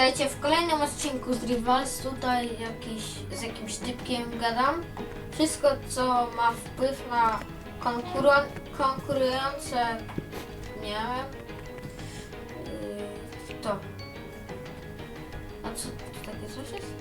Witajcie w kolejnym odcinku z Rivals. Tutaj jakiś, z jakimś typkiem gadam. Wszystko, co ma wpływ na konkuruan- konkurujące, nie wiem, yy, to. A co, to takie coś jest?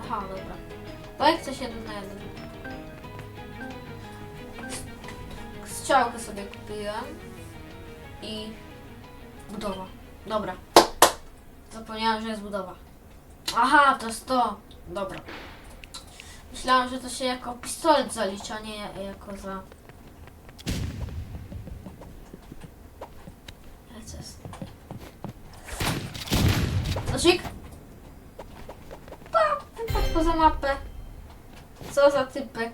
Aha, dobra. Jak coś jeden na jeden. Strzałkę sobie kupiłem i budowa. Dobra. Zapomniałam, że jest budowa. Aha, to jest to. Dobra. Myślałam, że to się jako pistolet zalicza, a nie jako za... Lecę z... Nożyk! Pa! Wypadł poza mapę. Co za typek.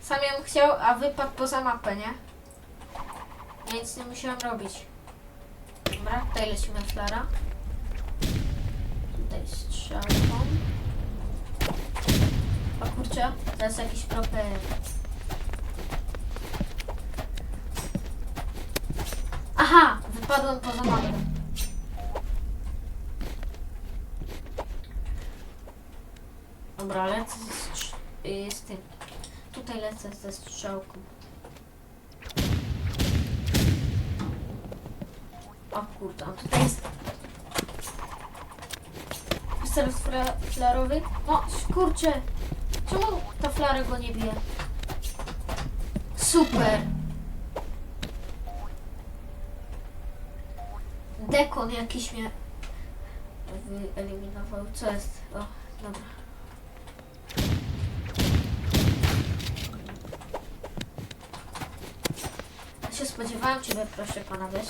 Sam ją chciał, a wypadł poza mapę, nie? Nic nie musiałam robić. Dobra, tutaj lecimy flara. Strzałką. O kurczę, to jest jakiś proper. Aha, wypadłem poza mapę. Dobra, lecę strz- y, z tym. Tutaj lecę ze strzałką. O kurde, tutaj jest fla- flarowy. O, kurczę, czemu ta flara go nie bije? Super. Dekon jakiś mnie wyeliminował. Co jest? O, dobra. Ja się spodziewałem Ciebie, proszę pana, wiesz?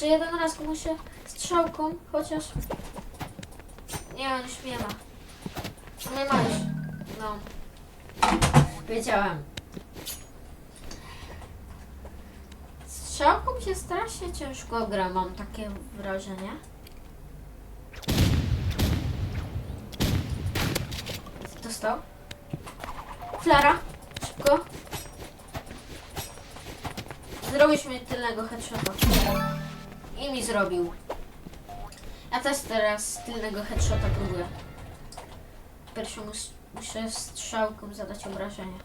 Jeszcze jeden raz go muszę strzałką, chociaż... Nie, on już mnie ma. On mnie ma już. No. Wiedziałem. Strzałką się strasznie ciężko gra, mam takie wrażenie. Dostał. Flara, szybko. Zrobisz mi tylnego headshota. I mi zrobił. Ja też teraz tylnego headshota próbuję. Pierwszy mus, muszę strzałką zadać obrażenie.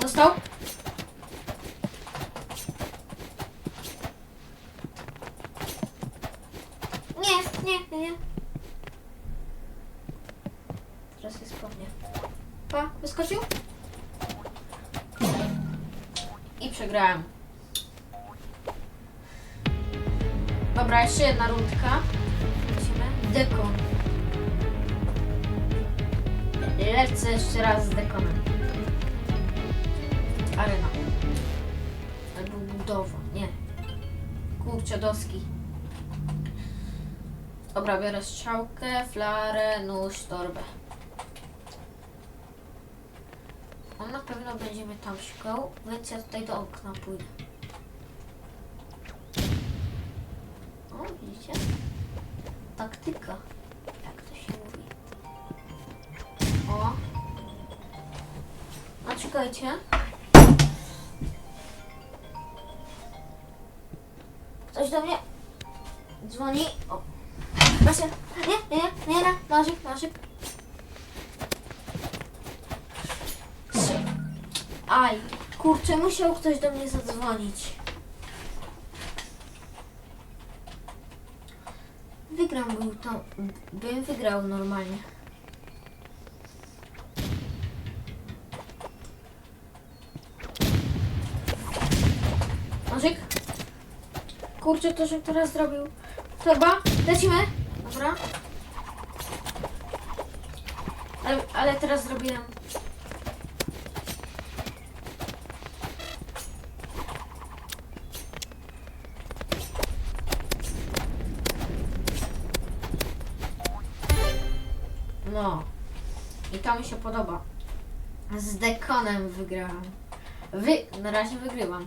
Dostał? Nie, nie, nie, nie. Teraz jest po mnie. Pa, wyskoczył? I przegrałem. Dobra, jeszcze jedna rundka. Lecimy. Dekon. Lecę jeszcze raz z dekonem. Arena. Albo budowa. Nie. Kurczę, doski. Dobra, biorę strzałkę, flarę, nóż, torbę. On na pewno będzie mnie tam szukał, więc ja tutaj do okna pójdę. O, widzicie? Taktyka. Jak to się mówi. O. A czekajcie. Ktoś do mnie dzwoni. O. Proszę. Nie, nie, nie, nie. Nożyk, nożyk. Aj, kurczę, musiał ktoś do mnie zadzwonić. Wygram był to, bym wygrał normalnie. Nożyk? Kurczę, to, że teraz zrobił. Torba, lecimy. Dobra. Ale, ale teraz zrobiłem podoba. Z dekonem wygrałam. Wy... Na razie wygrywam.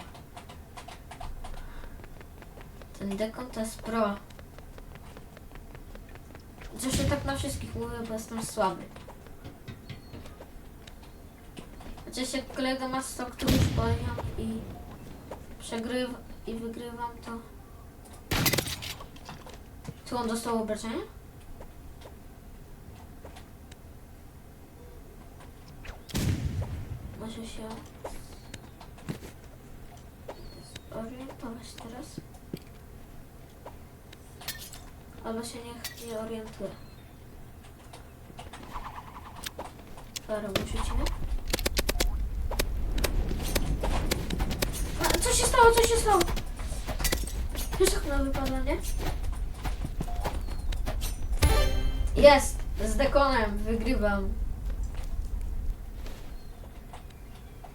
Ten dekon to jest pro. Ja tak na wszystkich mówię, bo jestem słaby. Chociaż jak kolega ma 100 któryś poziom i przegrywa i wygrywam, to... Czy on dostał obrażenie? Może się orientować teraz? Albo się niech nie orientuje. Dobra, rzucimy. A, co się stało? Co się stało? Już okno wypadło, nie? Jest! Z dekonem wygrywam.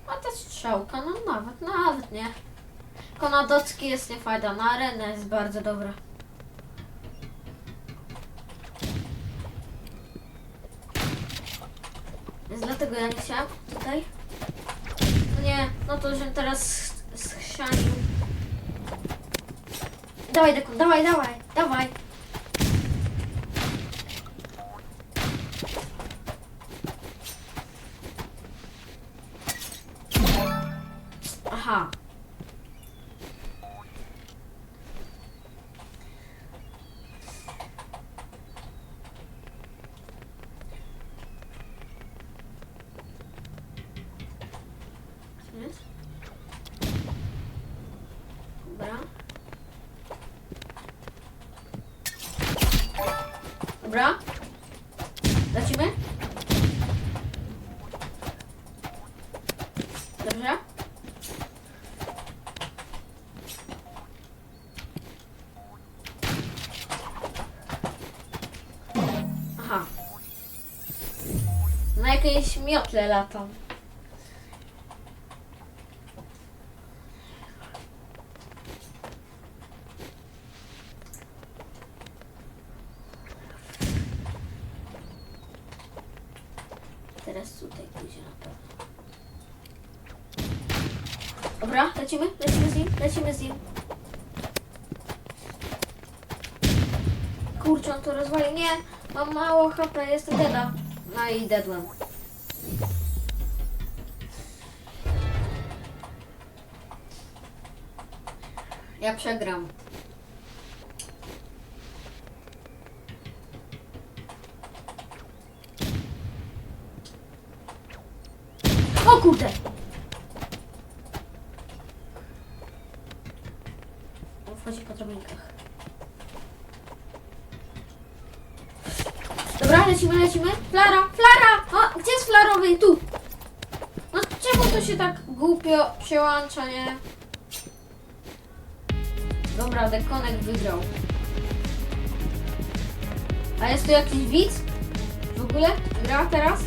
A ta strzałka, no nawet, nawet nie. Konadocki jest niefajna, na arenę jest bardzo dobra. Więc dlatego ja nie chciałam tutaj. No nie, no to żebym teraz schrzanił. Dawaj, dawaj, dawaj, dawaj. Aha. Jakiejś miotle latam. Teraz tutaj pójdzie na pewno. Dobra, lecimy, lecimy z nim, lecimy z nim. Kurczę, on to rozwalił. Nie, mam mało HP, jestem deda. No i dedłem. Ja przegram. O kurde! On wchodzi po drabinkach. Dobra, lecimy, lecimy. Flara, flara! O, gdzie jest flarowy? Tu! No czemu to się tak głupio przełącza, nie? Dobra, Dekonek wygrał. A jest tu jakiś widz? W ogóle? Gra teraz?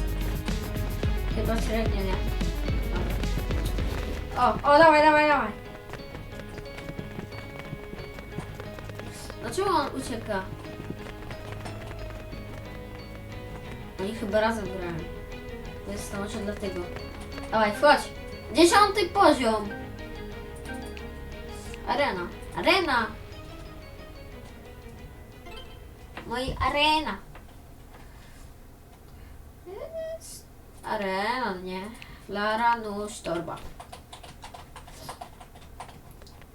Chyba średnio, nie? O, o, dawaj, dawaj, dawaj. Dlaczego on ucieka? Oni chyba razem grają. To może dlatego. Dawaj, wchodź. Dziesiąty poziom. Arena. Arena. Moi arena. Arena, nie. Flara, nóż, torba.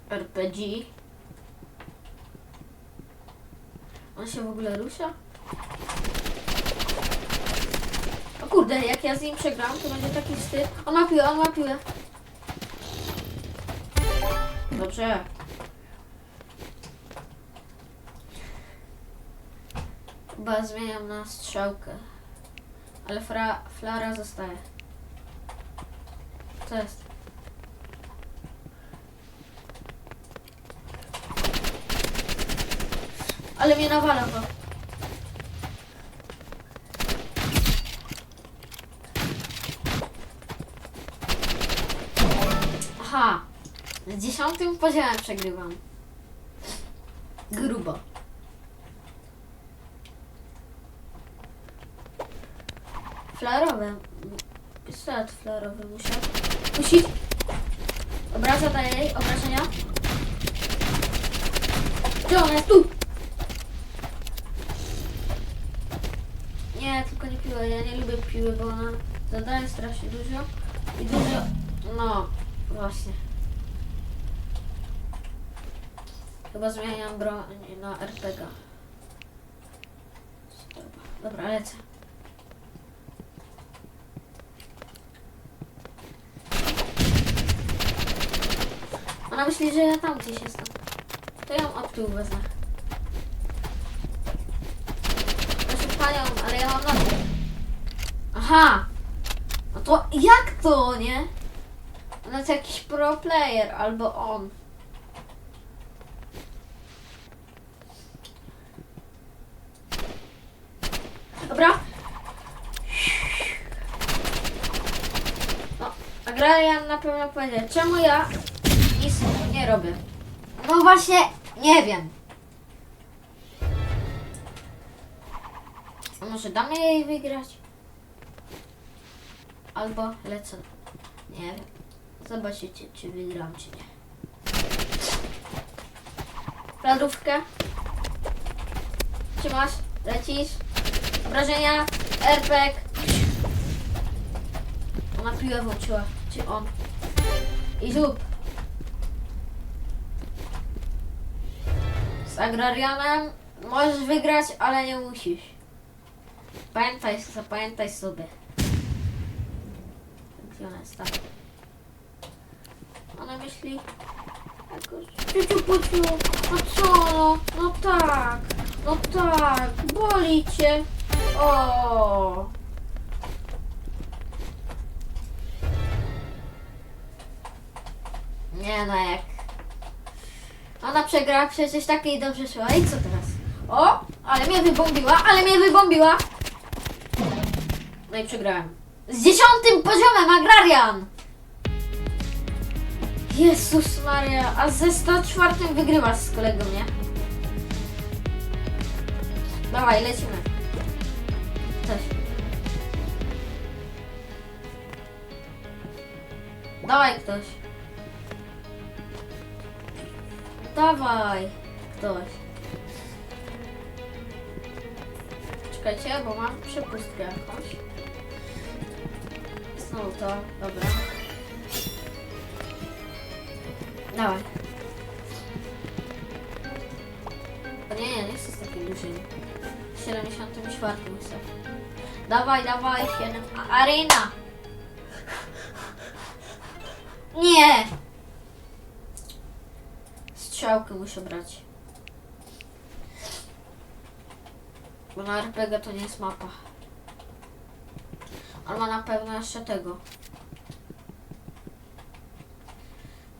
RPG. On się w ogóle rusza? O kurde, jak ja z nim przegram, to będzie taki wstyd. On ma piłę, on ma piłę. Dobrze. Chyba zmieniam na strzałkę. Ale fra, flara zostaje. Co jest? Ale mnie nawala to. Aha. Z dziesiątym poziomem przegrywam. Grubo. Flarowe. Pistolet flarowy muszę. Musi. Obraza daje jej, obrażenia. Gdzie ona jest? Tu! Nie, tylko nie piłę. Ja nie lubię piły, bo ona zadaje strasznie dużo. I dużo... No, właśnie. Chyba zmieniam broń na RPG. Dobra, lecę. Ona myśli, że ja tam gdzieś jestem. To ją od tyłu wezmę. Proszę panią, ale ja mam dół. Aha! No to jak to, nie? No to jakiś pro player albo on. Dobra. No, Agrarian na pewno powiedział, czemu ja nic nie robię? No właśnie, nie wiem. A może damy jej wygrać? Albo lecę. Nie wiem. Zobaczycie, czy wygram, czy nie. Fladówkę. Czy masz? Lecisz? Obrażenia? Airpack. Ona piłę włączyła. Czy on? I zrób. Z agrarianem możesz wygrać, ale nie musisz. Pamiętaj, zapamiętaj sobie. Gdzie ona? Tam. Ona myśli... Ciuciu, puciu, no co? No tak, no tak, boli cię. O. Nie no jak. Ona przegrała przecież takiej dobrze szła. I co teraz? O, ale mnie wybombiła, ale mnie wybombiła. No i przegrałem. Z dziesiątym poziomem agrarian. Jezus Maria, a ze 104 wygrywasz z kolegą, nie? Dawaj, lecimy. Coś. Dawaj ktoś. Dawaj ktoś. Czekajcie, bo mam przepustkę jakąś. Znowu to, dobra. Dawaj. O nie, nie, nie chcę z takiej dużej. W 74 chcę. Dawaj, dawaj, 7. A- Arena! Nie! Strzałkę muszę brać. Bo na RPG to nie jest mapa. On ma na pewno jeszcze tego.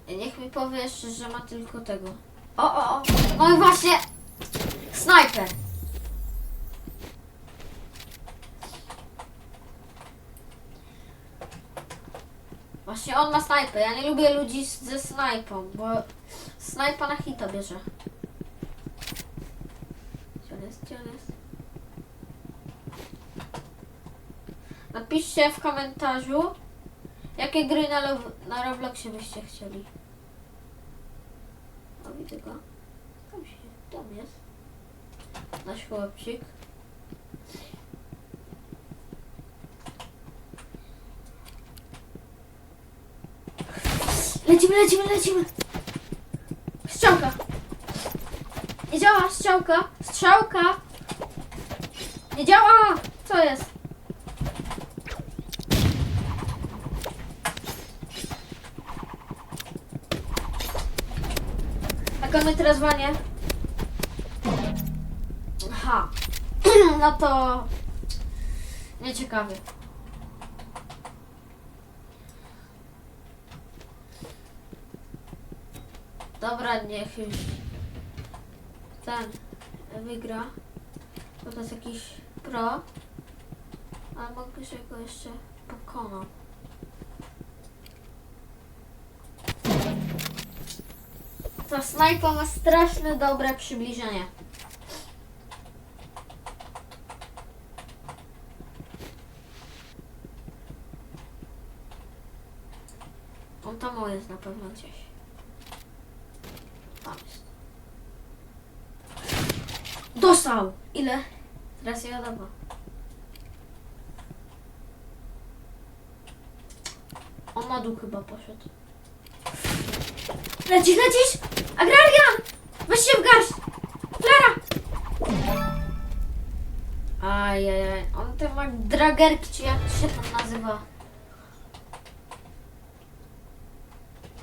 Niech mi powiesz, że ma tylko tego. O, o, o. No i właśnie. Snajper. Właśnie on ma snajper. Ja nie lubię ludzi ze snajpą, bo snajpa na hita bierze. Gdzie jest? Jest? Napiszcie w komentarzu, jakie gry na, Lo- na Robloxie byście chcieli. O, widzę go. Tam się, tam jest. Nasz chłopczyk. Lecimy, lecimy, lecimy! Strzałka! Nie działa, strzałka! Strzałka! Nie działa! Co jest? Jak on mnie teraz wanie? Aha. No to... Nieciekawie. Dobra, niech już ten wygra. Bo to jest jakiś pro. Ale mogę się go jeszcze pokonał. Ta snajpa ma straszne dobre przybliżenie. On tam jest na pewno gdzieś. Ile? Teraz nie wiadomo. On na dół chyba poszedł. Lecisz, lecisz! Agrarian! Weź się w garść! Klara! Ajajaj, on to ma dragerki, czy jak to się tam nazywa.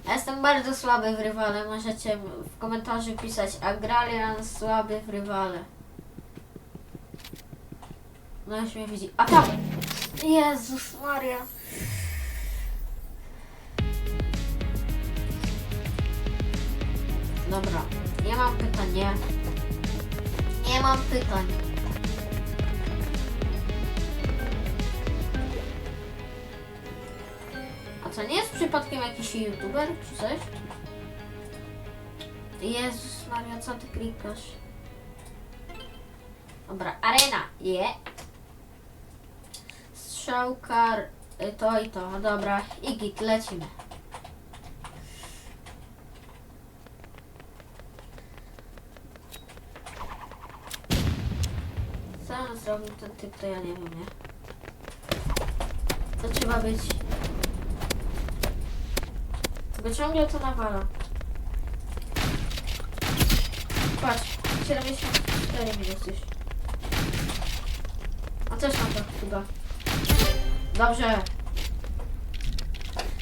Ja jestem bardzo słaby w rywale, możecie w komentarzu pisać Agrarian słaby w rywale. No już mnie widzi. A tam! Jezus Maria. Dobra, nie mam pytania. Nie mam pytań. A co, nie jest przypadkiem jakiś youtuber czy coś? Jezus Maria, co ty klikasz? Dobra, arena, je. Strzałkar, y, to i to, dobra, i git, lecimy. Co on zrobił ten typ, to ja nie wiem, nie? To trzeba być... Bo ciągle to nawala. Patrz, 74 minus już. A też na to chyba. Dobrze.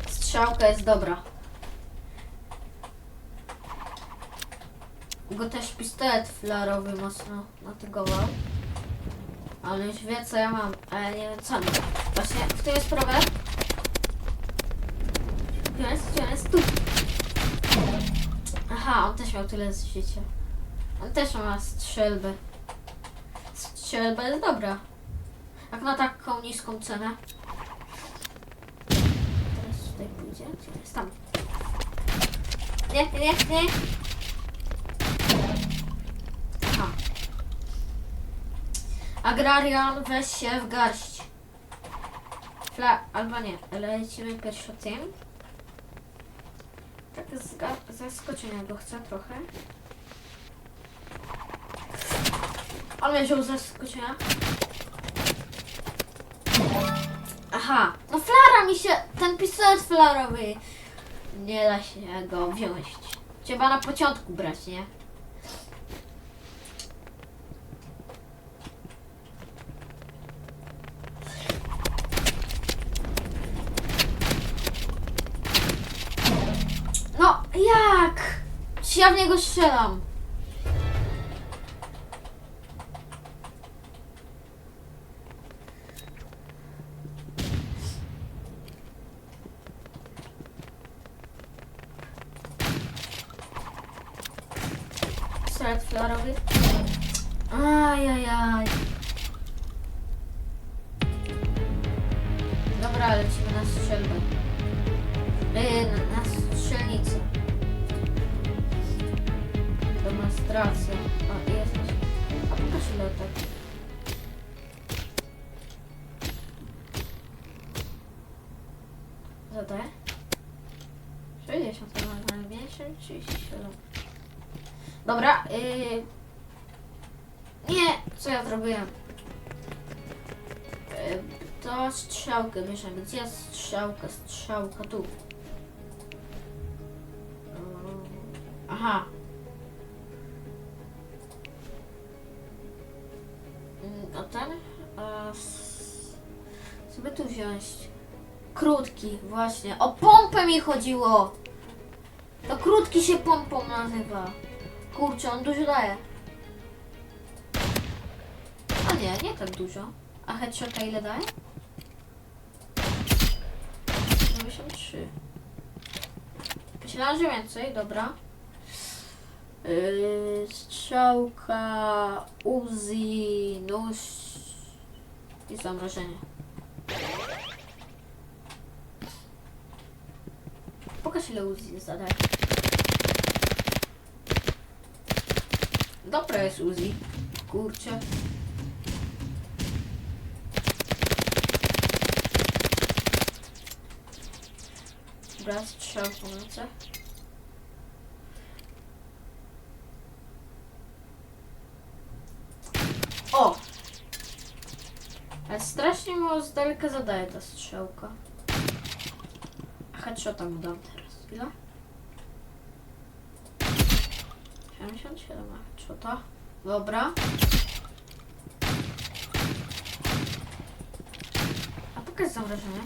Strzałka jest dobra. Go też pistolet flarowy mocno natygował. Ale już wie co ja mam, a ja nie wiem co mam. Właśnie w tym jest problem. Gdzie jest? Gdzie jest? Tu. Aha, on też miał tyle z życia. On też ma strzelbę. Strzelba jest dobra. Jak na taką niską cenę. Pójdzie. Gdzie jest? Tam. Nie, nie, nie. Aha. Agrarian, weź się w garść. Fla, albo nie, lecimy pierwszy tym. Tak zga- zaskoczenia go chcę trochę. On mnie wziął z zaskoczenia. Aha, no flara mi się, ten pistolet flarowy. Nie da się go wziąć. Trzeba na początku brać, nie? No, jak? Czy ja w niego strzelam? Pistolet flarowy. Ajajaj. Dobra, Dobra, yy... Nie, co ja zrobiłem? Yy, to strzałkę bierzemy. Gdzie strzałka? Strzałka tu. Aha. Yy, A ten? A, co by tu wziąć? Krótki, właśnie. O pompę mi chodziło! To krótki się pompą nazywa. Kurczę, on dużo daje. A nie, nie tak dużo. A headshota ile daje? 93. Myślałam, że więcej, dobra. Yy, strzałka, Uzi, nóż i zamrożenie. Pokaż ile Uzi zadaje. Dobra jest Uzi. Kurczę. Dobra, strzał w pomocy. O! Ale strasznie mu z daleka zadaje ta strzałka. headshota mu dam teraz. Ile? 77 na headshota. Dobra. A pokaż zamrożenie.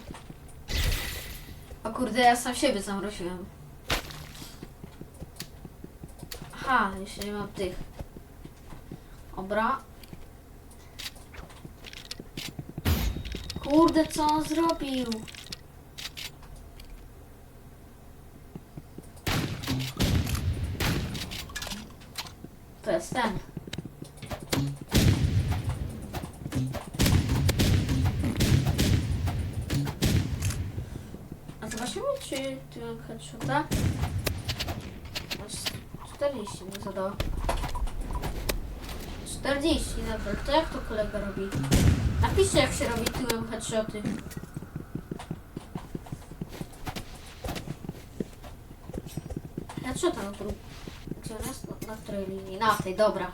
O kurde, ja sam siebie zamroziłem. Aha, jeszcze nie mam tych. Dobra. Kurde, co on zrobił? To ten. A zobaczymy, czy tu mam headshota. Masz 40 mi zadał. 40, dobra. To jak to kolega robi? Napiszcie, jak się robi tyłem headshoty. Headshota na którą... Gdzie on jest? Na, na której linii? Na tej, dobra.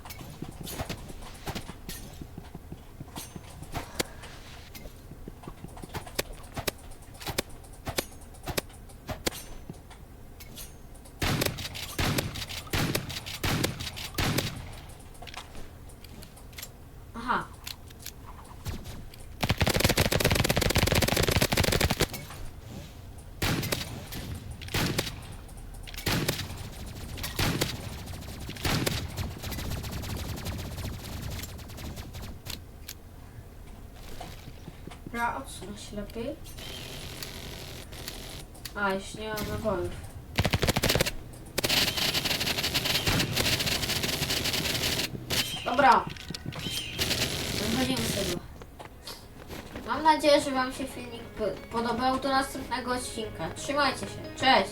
Aha. Ja odsunę się lepiej. A, jeszcze nie mam nabojów. Dobra. Wychodzimy z tego. Mam nadzieję, że Wam się filmik podobał. Do następnego odcinka. Trzymajcie się. Cześć!